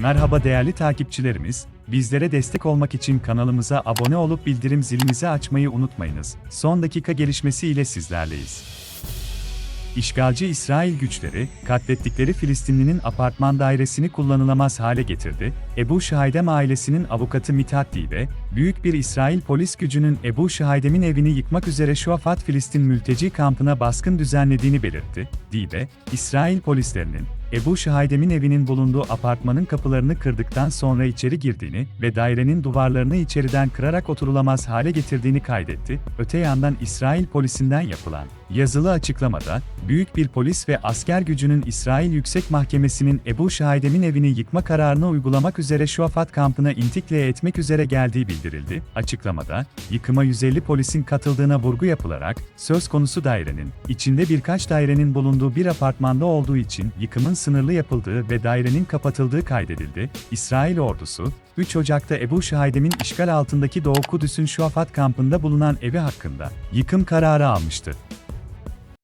Merhaba değerli takipçilerimiz, bizlere destek olmak için kanalımıza abone olup bildirim zilinizi açmayı unutmayınız. Son dakika gelişmesi ile sizlerleyiz. İşgalci İsrail güçleri, katlettikleri Filistinlinin apartman dairesini kullanılamaz hale getirdi. Ebu Şahdem ailesinin avukatı Mithat Dibe, büyük bir İsrail polis gücünün Ebu Şahdem'in evini yıkmak üzere Şuafat Filistin mülteci kampına baskın düzenlediğini belirtti. Dibe, İsrail polislerinin, Ebu Şahdem'in evinin bulunduğu apartmanın kapılarını kırdıktan sonra içeri girdiğini ve dairenin duvarlarını içeriden kırarak oturulamaz hale getirdiğini kaydetti. Öte yandan İsrail polisinden yapılan yazılı açıklamada, büyük bir polis ve asker gücünün İsrail Yüksek Mahkemesi'nin Ebu Şahdem'in evini yıkma kararını uygulamak üzere Şuafat kampına intikle etmek üzere geldiği bildirildi. Açıklamada, yıkıma 150 polisin katıldığına vurgu yapılarak, söz konusu dairenin, içinde birkaç dairenin bulunduğu bir apartmanda olduğu için yıkımın sınırlı yapıldığı ve dairenin kapatıldığı kaydedildi. İsrail ordusu, 3 Ocak'ta Ebu Şahdem'in işgal altındaki Doğu Kudüs'ün Şuafat kampında bulunan evi hakkında yıkım kararı almıştı.